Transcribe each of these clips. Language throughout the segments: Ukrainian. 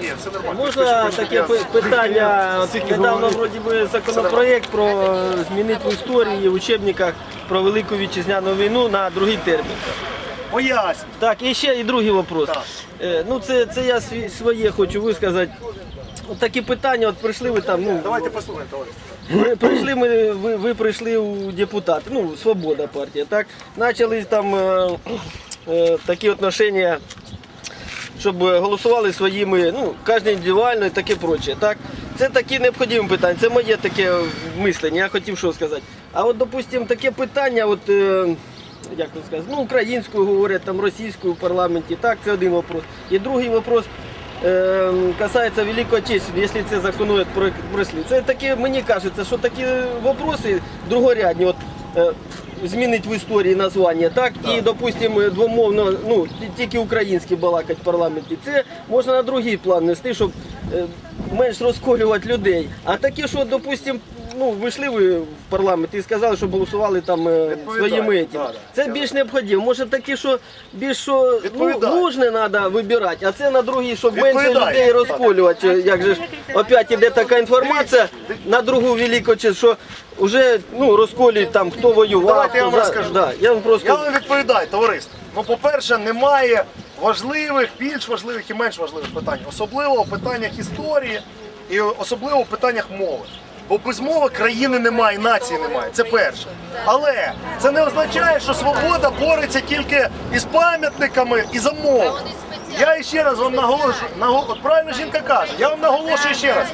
Ні, все нормально. Можна таке пи- питання? От Недавно вроді би законопроєкт про змінити в історії в учебниках про Велику Вітчизняну війну на другий термін. Поясню. Так, і ще і другий вопрос. Так. Е, Ну це, це я сві- своє хочу висказати. От такі питання, от прийшли ви там, ну Давайте послухаємо, товариство. При- Прийшли ми, ви, ви прийшли у депутати, ну, Свобода партія, так? Почали там е, е, такі отношення, щоб е, голосували своїми, ну, кожен індивідуально і таке проче, так? Це такі необхідні питання, це моє таке мислення, я хотів що сказати. А от, допустимо, таке питання, от, е, як ви сказати, ну, українською говорять, там, російською в парламенті, так, це один вопрос. І другий вопрос, е, касається Великої Отечественної, якщо це законує про. Це такі, мені кажеться, що такі вопроси другорядні. От, е, Змінить в історії названня, так? І, допустимо, двомовно, ну, ті- тільки українські балакать в парламенті. Це можна на другий план нести, щоб е, менш розколювати людей. А такі, що, допустимо, ну, вийшли ви в парламент і сказали, що голосували там е, своїми. етими. да, да. Це більш необхідно. Може такі, що більш що ну, нужне треба вибирати, а це на другий, щоб менше людей розколювати. Як же ж опять іде така інформація на другу велику, чи що вже ну, розколюють там, хто воював. Давайте я хто вам за- розкажу. Да, я вам просто... Я вам відповідаю, товариство. Ну, по-перше, немає важливих, більш важливих і менш важливих питань. Особливо в питаннях історії і особливо в питаннях мови. Бо без мови країни немає, нації немає. Це перше. Але це не означає, що свобода бореться тільки із пам'ятниками і за мову. Я ще раз вам наголошую, наго- от правильно жінка каже, я вам наголошую ще раз.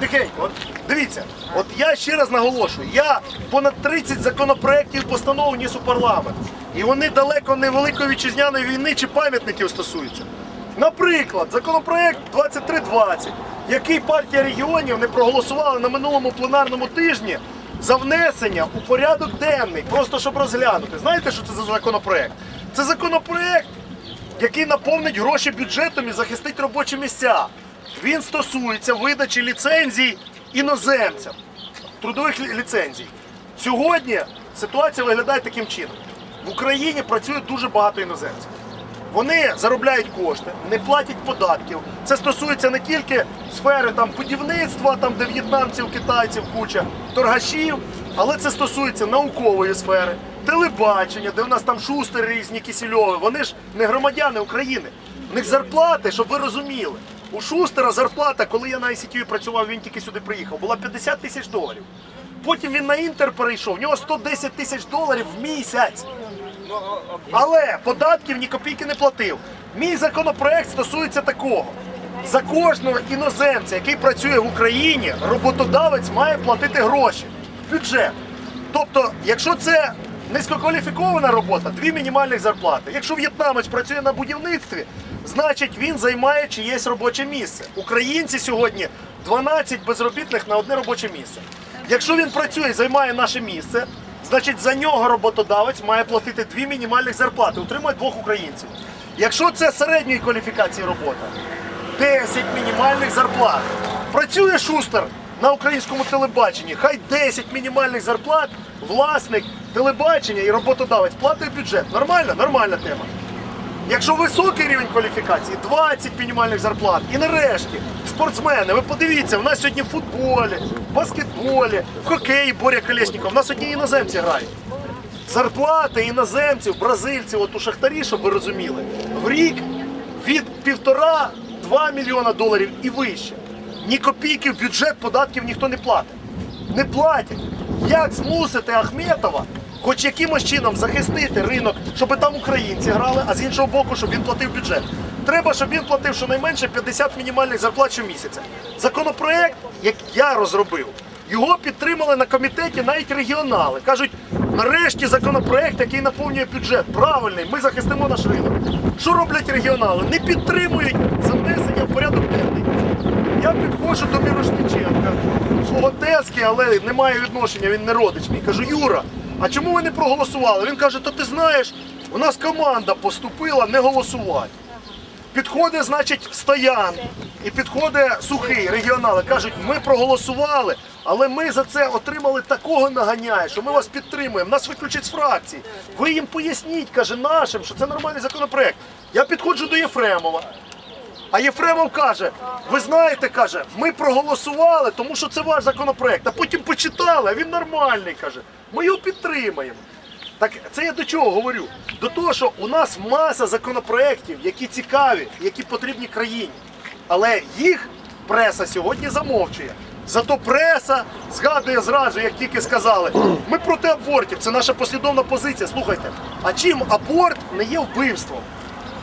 Тихенько, от дивіться, от я ще раз наголошую, я понад 30 законопроєктів постанов вніс у парламент. І вони далеко не Великої вітчизняної війни чи пам'ятників стосуються. Наприклад, законопроект 2320, який партія регіонів не проголосувала на минулому пленарному тижні за внесення у порядок денний, просто щоб розглянути. Знаєте, що це за законопроект? Це законопроект, який наповнить гроші бюджетом і захистить робочі місця. Він стосується видачі ліцензій іноземцям, трудових ліцензій. Сьогодні ситуація виглядає таким чином: в Україні працює дуже багато іноземців. Вони заробляють кошти, не платять податків. Це стосується не тільки сфери там будівництва, там де в'єтнамців, китайців куча, торгашів, але це стосується наукової сфери, телебачення, де в нас там шустери різні кисельови. Вони ж не громадяни України. У них зарплати, щоб ви розуміли. У Шустера зарплата, коли я на ICTV працював, він тільки сюди приїхав, була 50 тисяч доларів. Потім він на інтер перейшов, в нього 110 тисяч доларів в місяць. Але податків ні копійки не платив. Мій законопроект стосується такого. За кожного іноземця, який працює в Україні, роботодавець має платити гроші в бюджет. Тобто, якщо це низькокваліфікована робота, дві мінімальних зарплати. Якщо в'єтнамець працює на будівництві, значить він займає чиєсь робоче місце. Українці сьогодні 12 безробітних на одне робоче місце. Якщо він працює і займає наше місце, значить за нього роботодавець має платити дві мінімальних зарплати, утримує двох українців. Якщо це середньої кваліфікації робота, 10 мінімальних зарплат. Працює шустер на українському телебаченні. Хай 10 мінімальних зарплат, власник телебачення і роботодавець платить бюджет. Нормально? Нормальна тема. Якщо високий рівень кваліфікації, 20 мінімальних зарплат. І нарешті, спортсмени, ви подивіться, в нас сьогодні в футболі, в баскетболі, в хокеї Боря Колєсніков, в нас одні іноземці грають. Зарплати іноземців, бразильців, от у шахтарі, щоб ви розуміли, в рік від півтора-два мільйона доларів і вище. Ні копійки в бюджет податків ніхто не платить. Не платять. Як змусити Ахметова хоч якимось чином захистити ринок, щоб там українці грали, а з іншого боку, щоб він платив бюджет. Треба, щоб він платив щонайменше 50 мінімальних зарплат щомісяця. Законопроект, як я розробив, його підтримали на комітеті навіть регіонали. Кажуть, нарешті законопроект, який наповнює бюджет, правильний, ми захистимо наш ринок. Що роблять регіонали? Не підтримують за внесення в порядок денний. Я підходжу до Мірошниченка, свого тески, але не має відношення, він не родич мій. Кажу, Юра, а чому ви не проголосували? Він каже, то ти знаєш, у нас команда поступила не голосувати. Підходить, значить, стоян і підходить сухий регіонали. Кажуть, ми проголосували, але ми за це отримали такого наганяє, що ми вас підтримуємо. Нас виключать з фракції. Ви їм поясніть, каже нашим, що це нормальний законопроект. Я підходжу до Єфремова. А Єфремов каже: ви знаєте, каже, ми проголосували, тому що це ваш законопроект. А потім почитали, а він нормальний каже. Ми його підтримаємо. Так це я до чого говорю? До того, що у нас маса законопроєктів, які цікаві, які потрібні країні. Але їх преса сьогодні замовчує. Зато преса згадує зразу, як тільки сказали, ми проти абортів, це наша послідовна позиція. Слухайте, а чим аборт не є вбивством?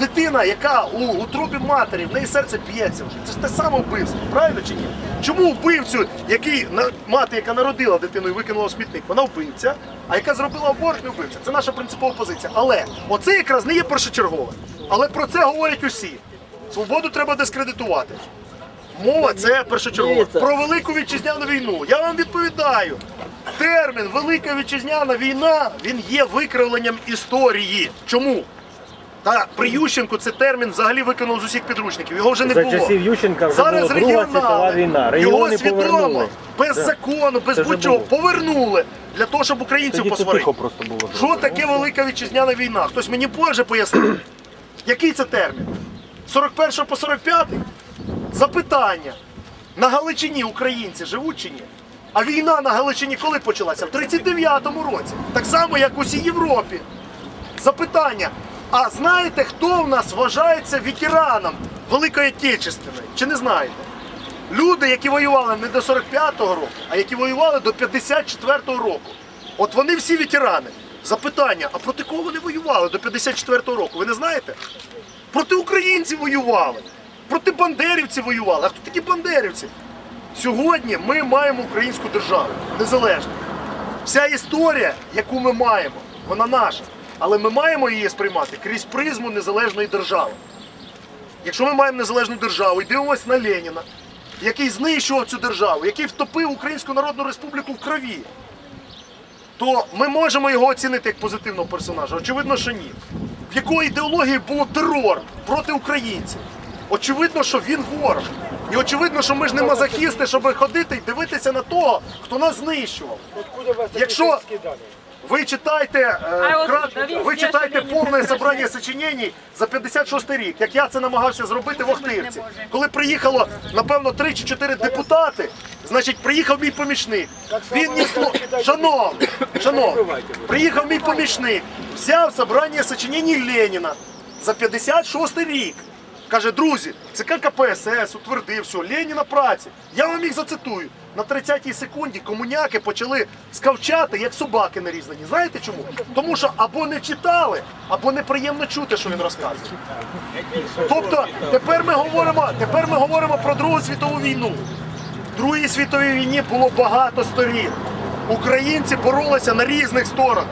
Дитина, яка у, у трупі матері, в неї серце б'ється вже. Це ж те саме вбивство, правильно чи ні? Чому вбивцю, який мати, яка народила дитину і викинула в смітник, вона вбивця, а яка зробила аборт, не вбивця? Це наша принципова позиція. Але оце якраз не є першочергове. Але про це говорять усі. Свободу треба дискредитувати. Мова це першочергове. Про велику вітчизняну війну. Я вам відповідаю. Термін Велика вітчизняна війна він є викривленням історії. Чому? Та при Ющенку це термін взагалі викинув з усіх підручників. Його вже не За було. часів Ющенка вже Зараз була Друга світова регіонали війна. його Регіони свідомо, повернули. без Да. закону, без Це вже будь-чого було. повернули для того, щоб українців Тоді це посварити. тихо просто було. Що таке Велика вітчизняна війна? Хтось мені може пояснити. Який це термін? З 41 по 45? Запитання. На Галичині українці живуть чи ні? А війна на Галичині коли почалася? В 39-му році. Так само, як у всій Європі. Запитання. А знаєте, хто в нас вважається ветераном Великої Отечественної? Чи не знаєте? Люди, які воювали не до 45-го року, а які воювали до 54-го року. От вони всі ветерани. Запитання, а проти кого вони воювали до 54-го року? Ви не знаєте? Проти українців воювали, проти бандерівців воювали. А хто такі бандерівці? Сьогодні ми маємо українську державу, незалежну. Вся історія, яку ми маємо, вона наша. Але ми маємо її сприймати крізь призму незалежної держави. Якщо ми маємо незалежну державу і дивимося на Леніна, який знищував цю державу, який втопив Українську Народну Республіку в крові, то ми можемо його оцінити як позитивного персонажа. Очевидно, що ні. В якої ідеології було терор проти українців. Очевидно, що він ворог. І очевидно, що ми ж не мазохісти, щоб ходити і дивитися на того, хто нас знищував. Якщо ви читаєте, е, крат- ви Єшелін повне не собрання сочинень за 56 рік, як я це намагався зробити в Охтирці. Коли приїхало, напевно, 3 чи 4 депутати, значить, приїхав мій помічник. Він ні слова. Шановний, шановний, приїхав мій помічник, взяв собрання сочинень Леніна за 56 рік. Каже, друзі, ЦК КПСС утвердив все, Леніна праці. Я вам їх зацитую. На 30-й секунді комуняки почали скавчати, як собаки нарізані. Знаєте чому? Тому що або не читали, або неприємно чути, що він розказує. Тобто, тепер ми говоримо, тепер ми говоримо про Другу світову війну. В Другій світовій війні було багато сторін. Українці боролися на різних сторонах.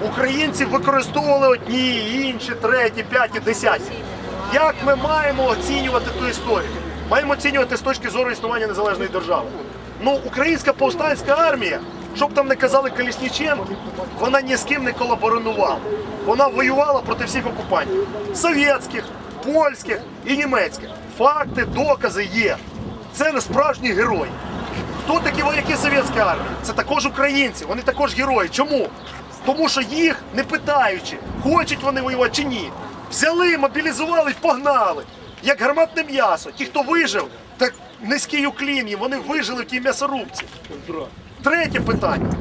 Українці використовували одні, інші, треті, п'яті, десяті. Як ми маємо оцінювати ту історію? Маємо оцінювати з точки зору існування незалежної держави. Ну, українська повстанська армія, щоб там не казали Колісніченки, вона ні з ким не колаборувала. Вона воювала проти всіх окупантів совєтських, польських і німецьких. Факти, докази є. Це не справжні герої. Хто такі вояки совєтської армії? Це також українці, вони також герої. Чому? Тому що їх, не питаючи, хочуть вони воювати чи ні, взяли, мобілізували, погнали. Як гарматне м'ясо. Ті, хто вижив, так низький уклін їм, вони вижили в тій м'ясорубці. Третє питання.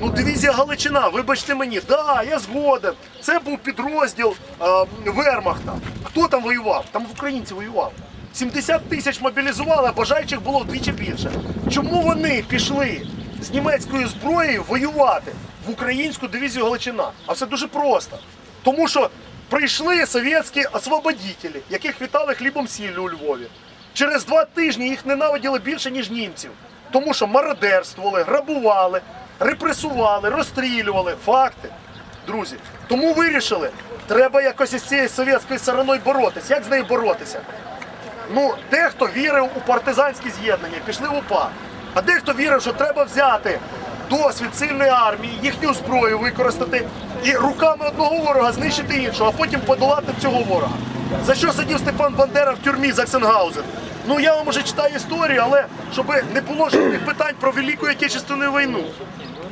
Ну, дивізія Галичина, вибачте мені, да, я згоден. Це був підрозділ е, Вермахта. Хто там воював? Там українці воювали. 70 тисяч мобілізували, а бажаючих було вдвічі більше. Чому вони пішли з німецькою зброєю воювати в українську дивізію Галичина? А все дуже просто. Тому що прийшли совєтські освободителі, яких вітали хлібом сіллю у Львові. Через два тижні їх ненавиділи більше, ніж німців. Тому що мародерствували, грабували, репресували, розстрілювали. Факти, друзі. Тому вирішили, треба якось із цією совєтською стороною боротися. Як з нею боротися? Ну, дехто вірив у партизанські з'єднання, пішли в УПА. А дехто вірив, що треба взяти досвід сильної армії, їхню зброю використати і руками одного ворога знищити іншого, а потім подолати цього ворога. За що сидів Степан Бандера в тюрмі Заксенгаузен? Ну я вам уже читаю історію, але щоб не було жодних питань про Велику Отечественну війну.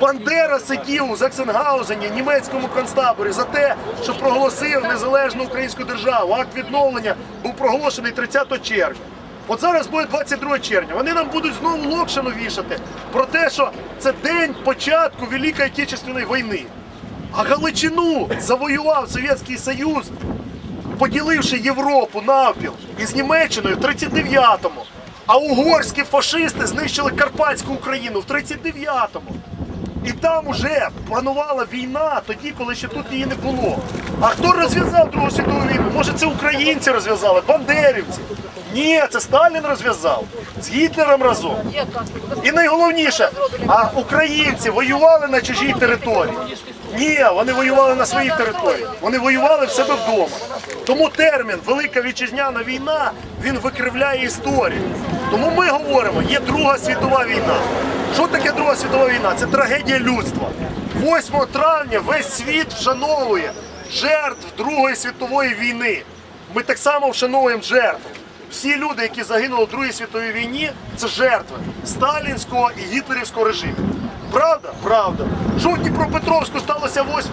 Бандера сидів у Заксенгаузені, німецькому концтаборі, за те, що проголосив незалежну українську державу. Акт відновлення був проголошений 30 червня. От зараз буде 22 червня. Вони нам будуть знову локшину вішати про те, що це день початку Великої Отечественної війни. А Галичину завоював Совєтський Союз, поділивши Європу навпіл із Німеччиною в 39-му. А угорські фашисти знищили Карпатську Україну в 39-му. І там уже панувала війна тоді, коли ще тут її не було. А хто розв'язав Другу світову війну? Може це українці розв'язали, бандерівці? Ні, це Сталін розв'язав з Гітлером разом. І найголовніше, а українці воювали на чужій території. Ні, вони воювали на своїй території. Вони воювали в себе вдома. Тому термін Велика вітчизняна війна він викривляє історію. Тому ми говоримо, є Друга світова війна. Що таке Друга світова війна? Це трагедія людства. 8 травня весь світ вшановує жертв Другої світової війни. Ми так само вшановуємо жертв. Всі люди, які загинули в Другій світовій війні, це жертви сталінського і гітлерівського режиму. Правда? Правда. Що в Дніпропетровську сталося 8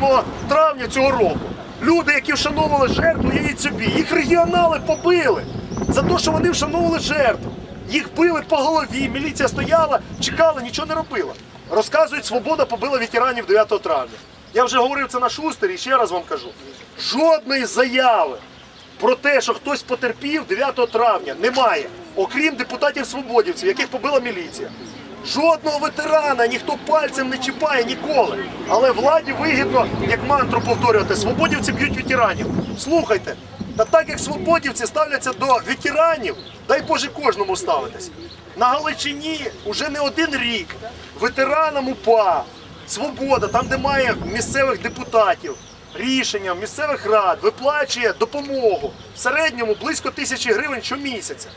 травня цього року? Люди, які вшановували жертву, уявіть собі, їх регіонали побили за те, що вони вшановували жертву. Їх били по голові, міліція стояла, чекала, нічого не робила. Розказують, свобода побила ветеранів 9 травня. Я вже говорив це на шустері, ще раз вам кажу: жодної заяви про те, що хтось потерпів 9 травня, немає, окрім депутатів свободівців, яких побила міліція. Жодного ветерана ніхто пальцем не чіпає ніколи. Але владі вигідно, як мантру повторювати, свободівці б'ють ветеранів. Слухайте, та так як свободівці ставляться до ветеранів, дай Боже кожному ставитись. На Галичині уже не один рік ветеранам УПА, Свобода, там, де має місцевих депутатів, рішення місцевих рад, виплачує допомогу в середньому близько тисячі гривень щомісяця.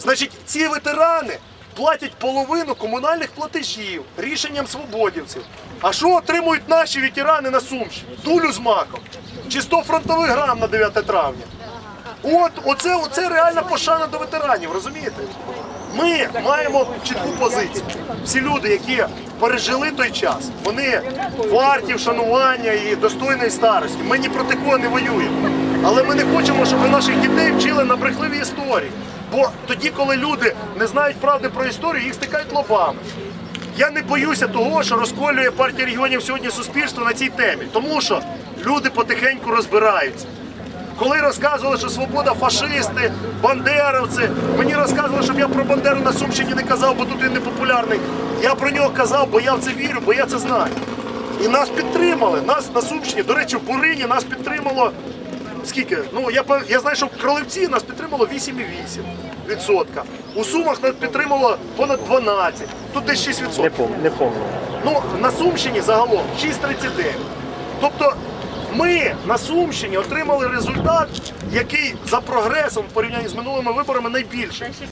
Значить, ці ветерани платять половину комунальних платежів рішенням свободівців. А що отримують наші ветерани на Сумщині? Дулю з маком. Чи 100 фронтових грам на 9 травня. От, оце, оце реальна пошана до ветеранів, розумієте? Ми маємо чітку позицію. Всі люди, які пережили той час, вони варті вшанування і достойної старості. Ми ні проти кого не воюємо. Але ми не хочемо, щоб наших дітей вчили на брехливі історії. Бо тоді, коли люди не знають правди про історію, їх стикають лобами. Я не боюся того, що розколює партія регіонів сьогодні суспільство на цій темі, тому що люди потихеньку розбираються. Коли розказували, що свобода фашисти, бандеровці, мені розказували, щоб я про Бандеру на Сумщині не казав, бо тут він не популярний. Я про нього казав, бо я в це вірю, бо я це знаю. І нас підтримали. Нас на Сумщині, до речі, в Бурині нас підтримало скільки? Ну я я знаю, що в Кролевці нас підтримало 8,8%. У Сумах нас підтримало понад 12%. Тут десь 6%. Не помню, не помню. Ну, на Сумщині загалом 6,39. Тобто ми на Сумщині отримали результат, який за прогресом в порівнянні з минулими виборами найбільший.